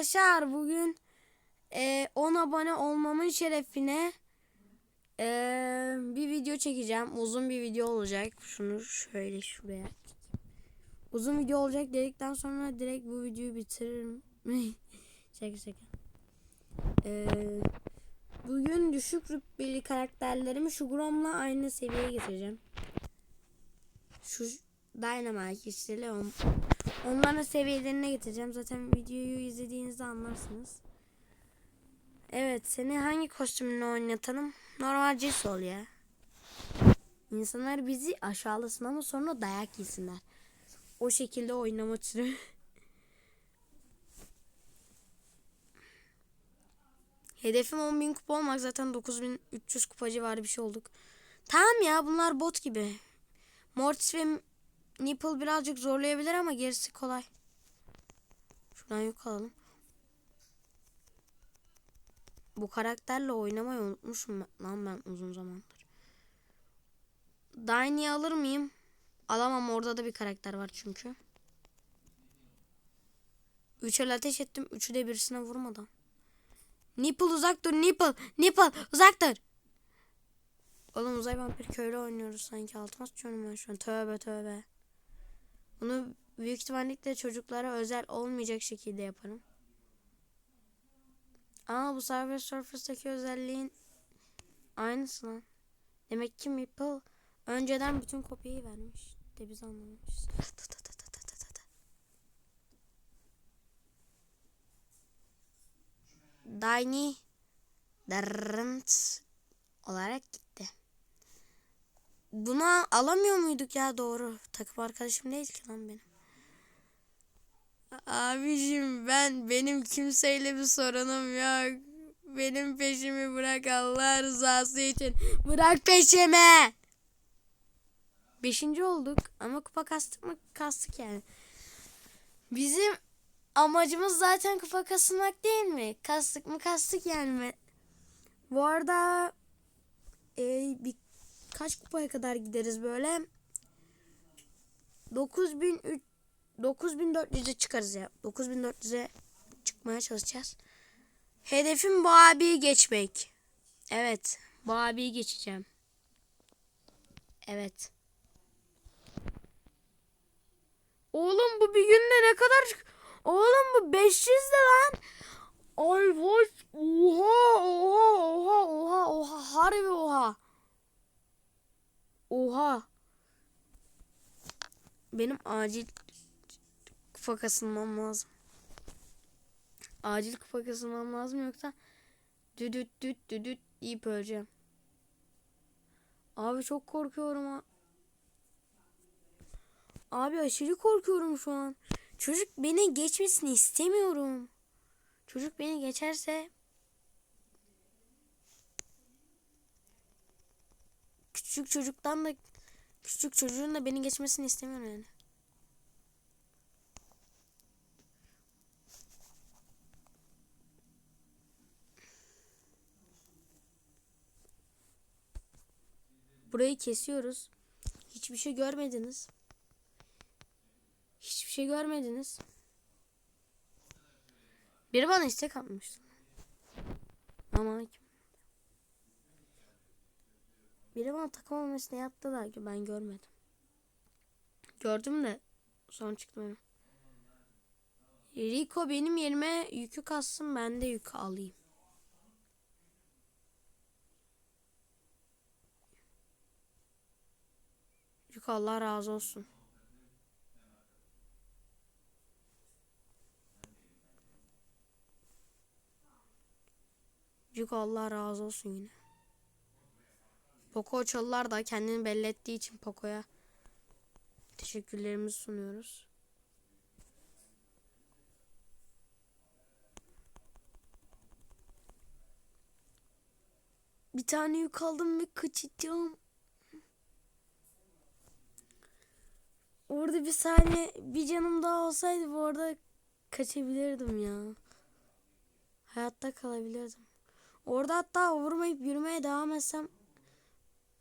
arkadaşlar bugün e, 10 abone olmamın şerefine e, bir video çekeceğim. Uzun bir video olacak. Şunu şöyle şuraya. Uzun video olacak dedikten sonra direkt bu videoyu bitiririm. şaka şaka. E, bugün düşük rütbeli karakterlerimi şu Grom'la aynı seviyeye getireceğim. Şu Dynamite işte Leon Onların seviyelerine getireceğim. Zaten videoyu izlediğinizde anlarsınız. Evet seni hangi kostümünle oynatalım? Normal cins ol ya. İnsanlar bizi aşağılasın ama sonra dayak yesinler. O şekilde oynama türü. Hedefim 10.000 kupa olmak. Zaten 9.300 kupacı var bir şey olduk. Tamam ya bunlar bot gibi. Mortis ve Nipple birazcık zorlayabilir ama gerisi kolay. Şuradan yük alalım. Bu karakterle oynamayı unutmuşum lan ben uzun zamandır. Dine'yi alır mıyım? Alamam orada da bir karakter var çünkü. Üç el ateş ettim. Üçü de birisine vurmadan. Nipple uzak dur Nipple. Nipple uzak dur. Oğlum uzay vampir köylü oynuyoruz sanki. Altıma sıçıyorum ben şu an. Tövbe tövbe. Bunu büyük ihtimalle çocuklara özel olmayacak şekilde yaparım. Aa bu Cyber Surface'daki özelliğin aynısı lan. Demek ki Meeple önceden bütün kopyayı vermiş. De biz tı. Diny Darrent olarak. Bunu alamıyor muyduk ya doğru. Takım arkadaşım değil ki lan benim. Abicim ben benim kimseyle bir sorunum yok. Benim peşimi bırak Allah rızası için. Bırak peşimi. Beşinci olduk ama kupa kastık mı kastık yani. Bizim amacımız zaten kupa kasmak değil mi? Kastık mı kastık yani. Bu arada e, bir kaç kupaya kadar gideriz böyle? 9000 9400'e çıkarız ya. 9400'e çıkmaya çalışacağız. Hedefim bu abiyi geçmek. Evet. Bu abiyi geçeceğim. Evet. Oğlum bu bir günde ne kadar... Oğlum bu 500 de lan. Ay vay. Oha oha oha oha oha. Harbi oha. Oha. Benim acil kupa kasılmam lazım. Acil kupa kasılmam lazım yoksa düdüt düt düdüt deyip öleceğim. Abi çok korkuyorum ha. Abi aşırı korkuyorum şu an. Çocuk beni geçmesini istemiyorum. Çocuk beni geçerse küçük çocuktan da küçük çocuğun da beni geçmesini istemiyorum yani. Burayı kesiyoruz. Hiçbir şey görmediniz. Hiçbir şey görmediniz. Biri bana istek atmıştı. Ama kim? Biri bana takım olmasını yaptı da ben görmedim. Gördüm de son çıktı benim. Rico benim yerime yükü kassın ben de yükü alayım. Rico Allah razı olsun. Rico Allah razı olsun yine. Poco çalılar da kendini belli ettiği için Poco'ya teşekkürlerimizi sunuyoruz. Bir tane yük aldım ve kaçacağım. Orada bir saniye bir canım daha olsaydı bu arada kaçabilirdim ya. Hayatta kalabilirdim. Orada hatta vurmayıp yürümeye devam etsem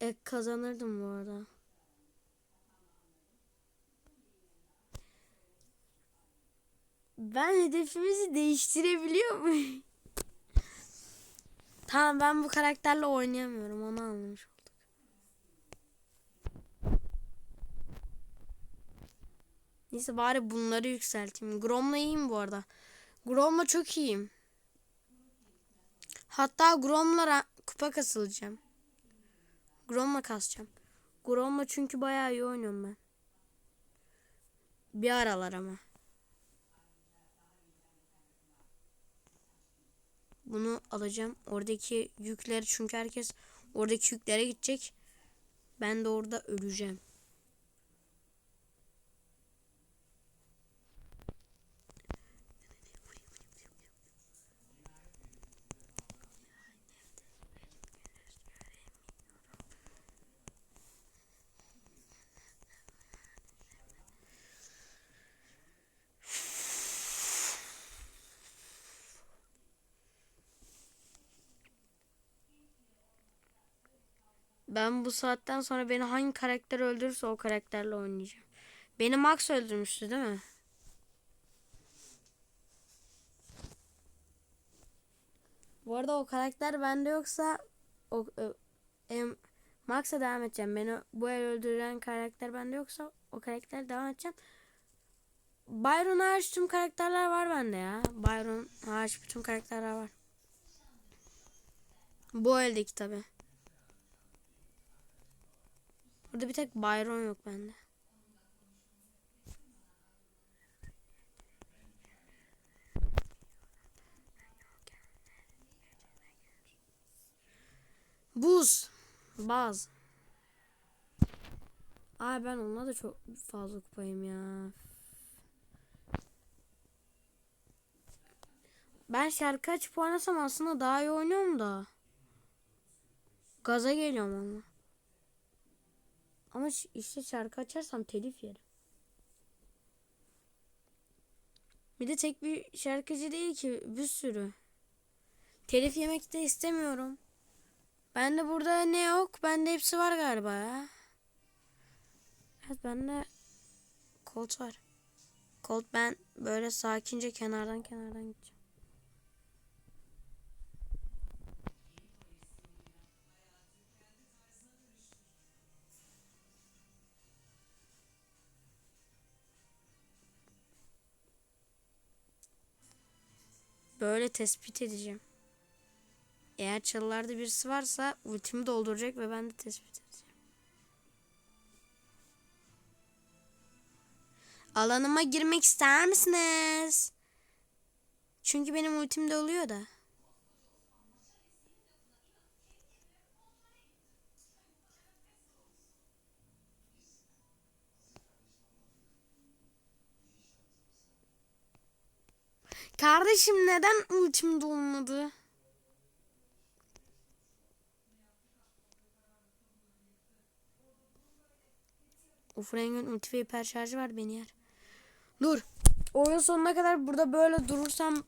e, kazanırdım bu arada. Ben hedefimizi değiştirebiliyor muyum? tamam ben bu karakterle oynayamıyorum onu anlamış olduk. Neyse bari bunları yükselteyim. Grom'la iyiyim bu arada. Grom'la çok iyiyim. Hatta Grom'la kupa kasılacağım. Grom'la kasacağım. Grom'la çünkü bayağı iyi oynuyorum ben. Bir aralar ama. Bunu alacağım. Oradaki yükleri çünkü herkes oradaki yüklere gidecek. Ben de orada öleceğim. Ben bu saatten sonra beni hangi karakter öldürürse o karakterle oynayacağım. Beni Max öldürmüştü değil mi? Bu arada o karakter bende yoksa o e, Max'a devam edeceğim. Beni bu el öldüren karakter bende yoksa o karakter devam edeceğim. Byron hariç tüm karakterler var bende ya. Byron hariç bütün karakterler var. Bu eldeki tabi. Burada bir tek Byron yok bende. Buz. Baz. Ay ben onunla da çok fazla kupayım ya. Ben şarkı açıp oynasam aslında daha iyi oynuyorum da. Gaza geliyorum ama. Ama işte şarkı açarsam telif yerim. Bir de tek bir şarkıcı değil ki bir sürü. Telif yemek de istemiyorum. Bende burada ne yok? Bende hepsi var galiba ya. Evet bende Colt var. Colt ben böyle sakince kenardan kenardan gideceğim. Böyle tespit edeceğim. Eğer çalılarda birisi varsa ultimi dolduracak ve ben de tespit edeceğim. Alanıma girmek ister misiniz? Çünkü benim ultim de oluyor da. Kardeşim neden ultim dolmadı? O Frank'in ulti ve hiper şarjı var beni yer. Dur. Oyun sonuna kadar burada böyle durursam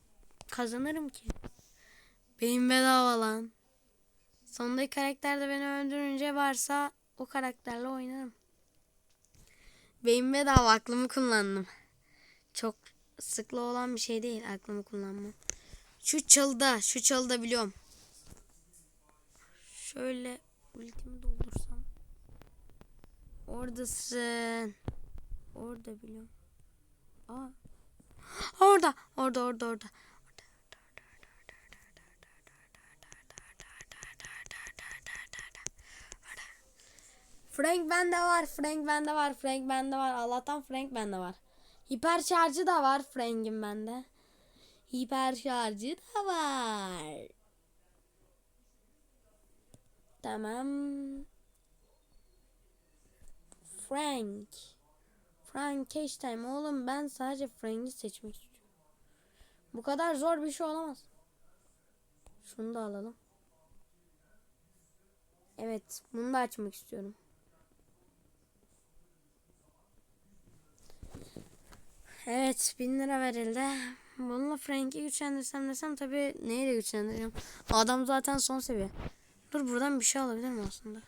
kazanırım ki. Benim bedava lan. Sondaki karakter de beni öldürünce varsa o karakterle oynarım. Benim bedava aklımı kullandım. Çok sıklı olan bir şey değil aklımı kullanmam. Şu çalıda, şu çalıda biliyorum. Şöyle ultimi doldursam. Oradasın. Orada biliyorum. Aa. Orada, orada, orada, orada. Frank bende var, Frank bende var, Frank bende var. Allah'tan Frank bende var. Hiper şarjı da var Frank'in bende. Hiper şarjı da var. Tamam. Frank. Frank Cash Time. Oğlum ben sadece Frank'i seçmek istiyorum. Bu kadar zor bir şey olamaz. Şunu da alalım. Evet. Bunu da açmak istiyorum. Evet. Bin lira verildi. Bununla Frank'i güçlendirsem desem tabii neyle güçlendireceğim? Adam zaten son seviye. Dur buradan bir şey alabilirim aslında.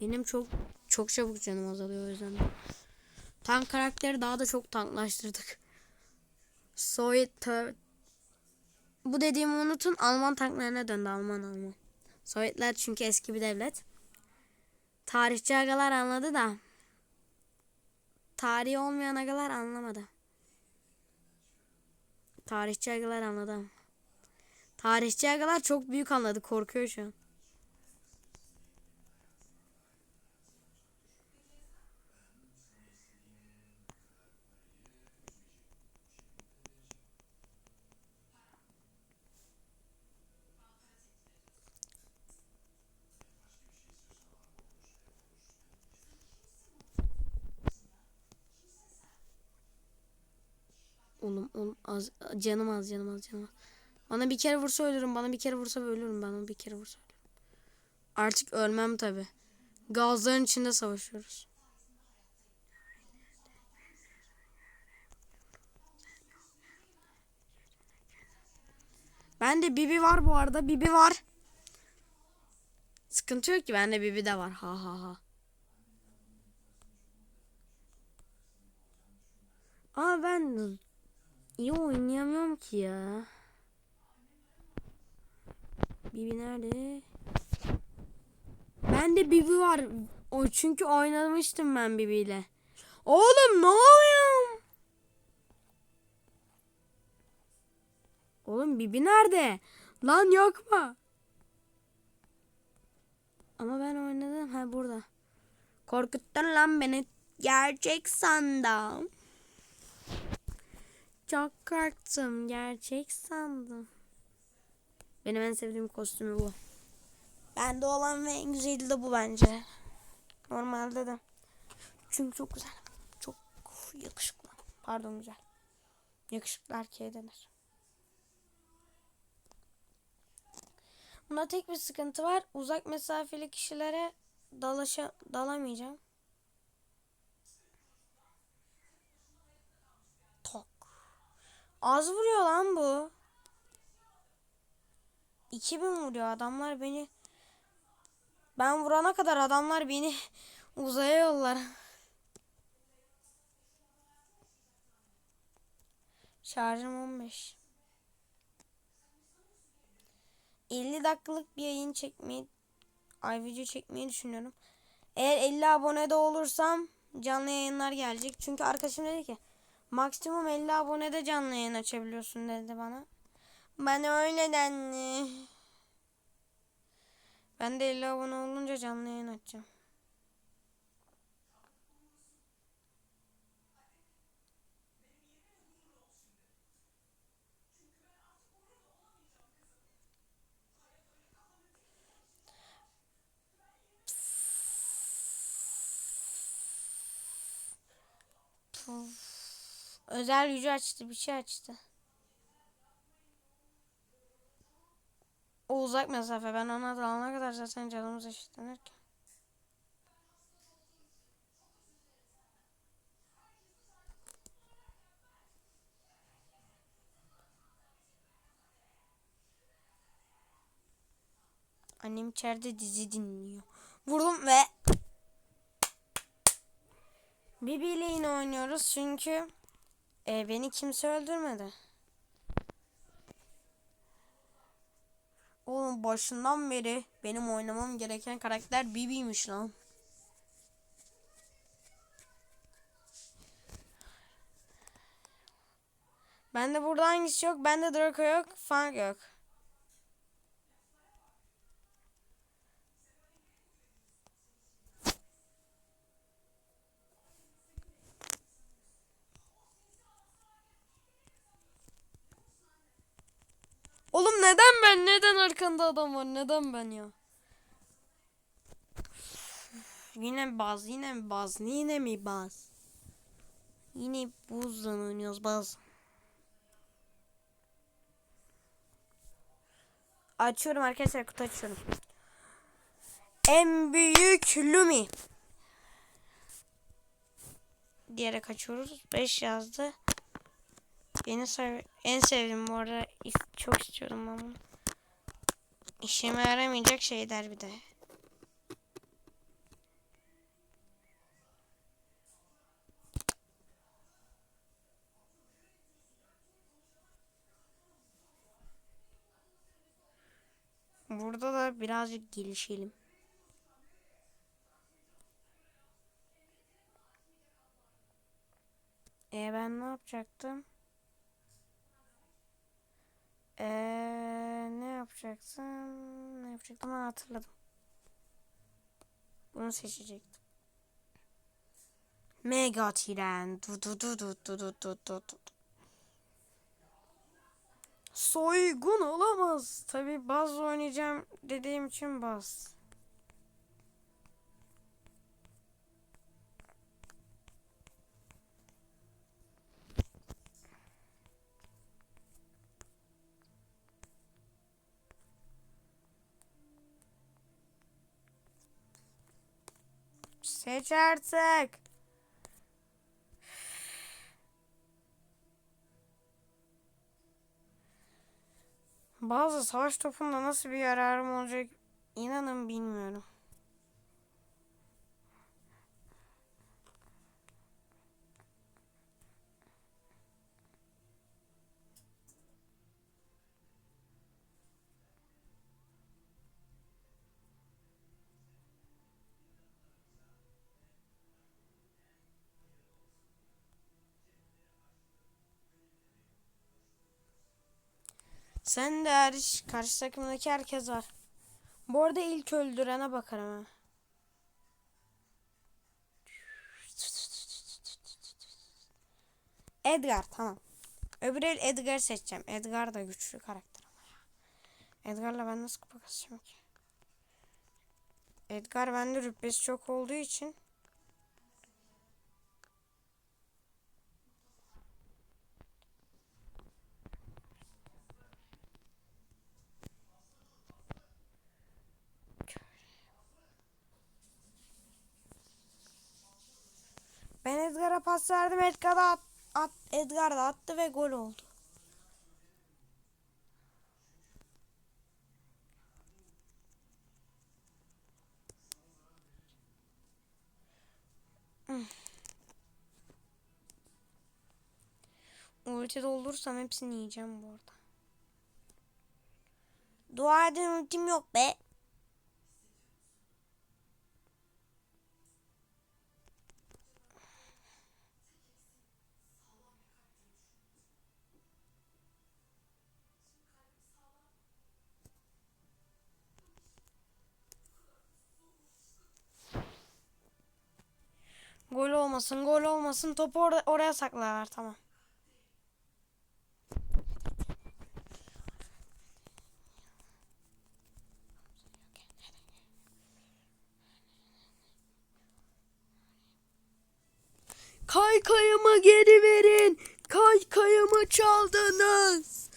Benim çok çok çabuk canım azalıyor o yüzden. Tank karakteri daha da çok tanklaştırdık. Sovyet bu dediğimi unutun Alman tanklarına döndü Alman Alman. Sovyetler çünkü eski bir devlet. Tarihçi agalar anladı da tarihi olmayan agalar anlamadı. Tarihçi agalar anladı. Tarihçi agalar çok büyük anladı. Korkuyor şu an. Oğlum oğlum az canım az canım az canım az. Bana bir kere vursa ölürüm. Bana bir kere vursa ölürüm. Bana bir kere vursa ölürüm. Artık ölmem tabi. Gazların içinde savaşıyoruz. Bende Bibi var bu arada. Bibi var. Sıkıntı yok ki bende Bibi de var. Ha ha ha. Aa ben iyi oynayamıyorum ki ya. Bibi nerede? Bende Bibi var. O çünkü oynamıştım ben Bibi ile. Oğlum ne oluyor? Oğlum Bibi nerede? Lan yok mu? Ama ben oynadım. Ha burada. Korkuttun lan beni. Gerçek sandım. Çok korktum. Gerçek sandım. Benim en sevdiğim kostümü bu. Bende olan ve en güzeli de bu bence. Normalde de. Çünkü çok güzel. Çok yakışıklı. Pardon güzel. Yakışıklı erkeğe denir. Bunda tek bir sıkıntı var. Uzak mesafeli kişilere dalaşa, dalamayacağım. Az vuruyor lan bu. 2000 vuruyor adamlar beni. Ben vurana kadar adamlar beni uzaya yollar. Şarjım 15. 50 dakikalık bir yayın çekmeyi ay video çekmeyi düşünüyorum. Eğer 50 abonede olursam canlı yayınlar gelecek. Çünkü arkadaşım dedi ki maksimum 50 abonede canlı yayın açabiliyorsun dedi bana. Ben öyle dendi. Ben de 50 abone olunca canlı yayın açacağım. Puf. Özel gücü açtı, bir şey açtı. O uzak mesafe. Ben ona dalana kadar zaten canımız eşitlenir ki. Annem içeride dizi dinliyor. Vurdum ve Bibi ile yine oynuyoruz çünkü e, beni kimse öldürmedi. Oğlum başından beri benim oynamam gereken karakter Bibi'ymiş lan. Bende burada hangisi yok? Bende Draco yok. Fang yok. Oğlum neden ben? Neden arkanda adam var? Neden ben ya? Yine baz? Yine mi baz? Yine mi baz? Yine buzdan oynuyoruz baz. Açıyorum arkadaşlar kutu açıyorum. En büyük Lumi. Diyerek açıyoruz. 5 yazdı. Beni sev en sevdiğim bu arada çok istiyorum ama. İşime yaramayacak şeyler bir de. Burada da birazcık gelişelim. E ben ne yapacaktım? Ee, ne yapacaktım? Ne yapacaktım? Ha, hatırladım. Bunu seçecektim. Mega tren. Du du du du du du du du du. Soygun olamaz. Tabi baz oynayacağım dediğim için baz. Seç artık. Bazı savaş topunda nasıl bir yararım olacak inanın bilmiyorum. Sen de hariç karşı takımdaki herkes var. Bu arada ilk öldürene bakarım ha. Edgar tamam. Öbür el Edgar seçeceğim. Edgar da güçlü karakter ama ya. Edgar'la ben nasıl kupa kasacağım ki? Edgar bende rütbesi çok olduğu için Ben Edgar'a pas verdim. Edgar da, at, at, Edgar da attı ve gol oldu. Hmm. Ulti doldurursam hepsini yiyeceğim bu arada. Dua edin ultim yok be. Gol olmasın, gol olmasın. Topu orada, oraya saklarlar. Tamam. Kaykayımı geri verin. Kaykayımı çaldınız.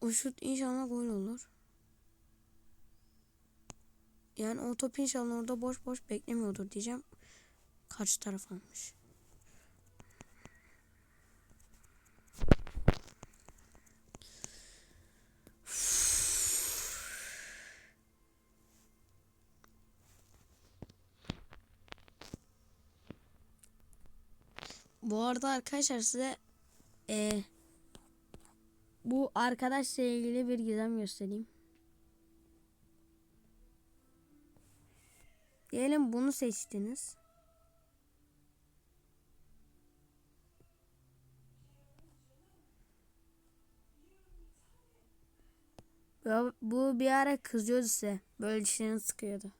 O şut inşallah gol olur. Yani o top inşallah orada boş boş beklemiyordur diyeceğim. Karşı taraf almış. Bu arada arkadaşlar size e, bu arkadaşla ilgili bir gizem göstereyim. Diyelim bunu seçtiniz. Bu- bir ara kızıyordu size. Böyle dişlerini sıkıyordu.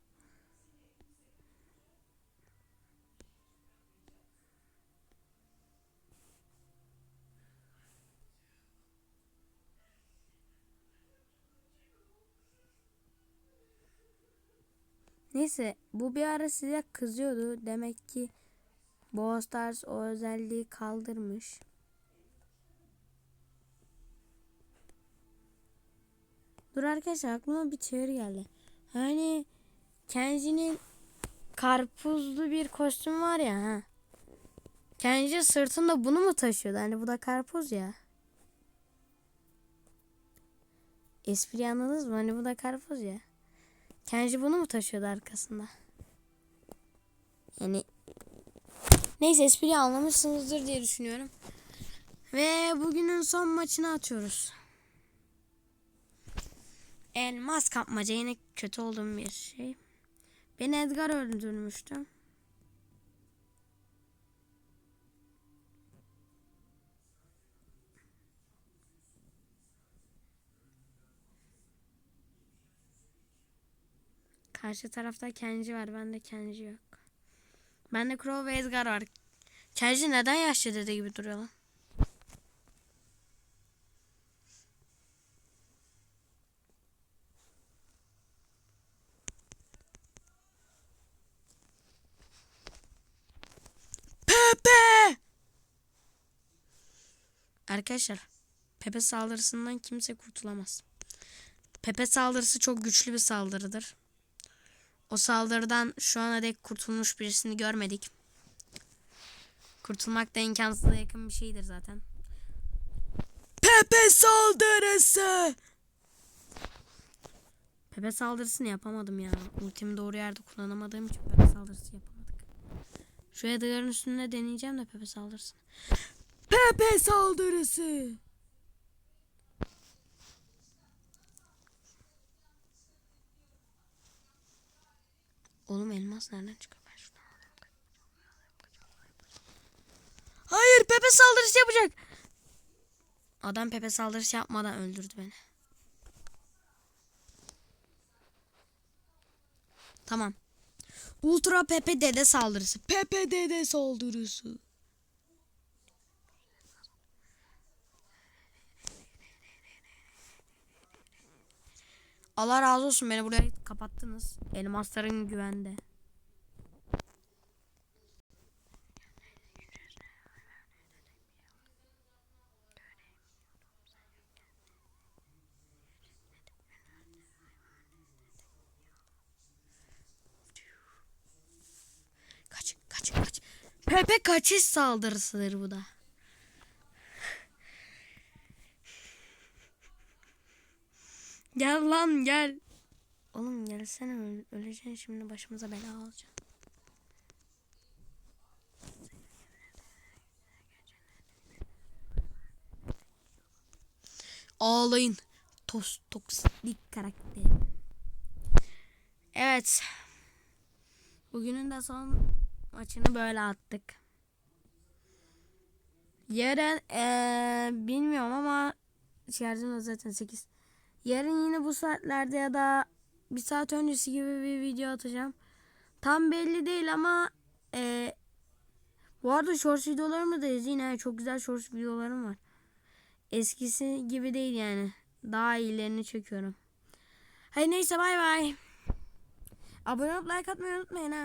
Neyse bu bir ara size kızıyordu. Demek ki Brawl Stars o özelliği kaldırmış. Dur arkadaşlar aklıma bir teori geldi. Hani Kenji'nin karpuzlu bir kostüm var ya ha. Kenji sırtında bunu mu taşıyordu? Hani bu da karpuz ya. Espri anladınız mı? Hani bu da karpuz ya. Kenji bunu mu taşıyordu arkasında? Yani neyse espriyi anlamışsınızdır diye düşünüyorum. Ve bugünün son maçını atıyoruz. Elmas kapmaca yine kötü olduğum bir şey. Beni Edgar öldürmüştü. Karşı tarafta Kenji var. Bende Kenji yok. Bende Crow ve Edgar var. Kenji neden yaşlı dede gibi duruyor lan? Pepe! Arkadaşlar Pepe saldırısından kimse kurtulamaz. Pepe saldırısı çok güçlü bir saldırıdır. O saldırıdan şu ana dek kurtulmuş birisini görmedik. Kurtulmak da imkansıza yakın bir şeydir zaten. Pepe saldırısı! Pepe saldırısını yapamadım ya. Ultimi doğru yerde kullanamadığım için Pepe saldırısı yapamadık. Şu Edgar'ın üstünde deneyeceğim de Pepe saldırısını. Pepe saldırısı! Oğlum elmas nereden çıkıyor? Ben şuradan alayım. Hayır Pepe saldırısı yapacak. Adam Pepe saldırısı yapmadan öldürdü beni. Tamam. Ultra Pepe dede saldırısı. Pepe dede saldırısı. Allah razı olsun beni buraya kapattınız. Elmasların güvende. Kaç, kaç, kaç. Pepe kaçış saldırısıdır bu da. Gel lan gel. Oğlum gelsene öl- öleceksin şimdi başımıza bela alacaksın. Ağlayın. Tos toksiklik karakterim. Evet. Bugünün de son maçını böyle attık. Yarın eee, bilmiyorum ama şarjım zaten 8. Yarın yine bu saatlerde ya da bir saat öncesi gibi bir video atacağım. Tam belli değil ama eee, bu arada short videolarımı da izleyin. ha. Çok güzel short videolarım var. Eskisi gibi değil yani. Daha iyilerini çekiyorum. Hayır neyse bay bay. Abone olup like atmayı unutmayın ha.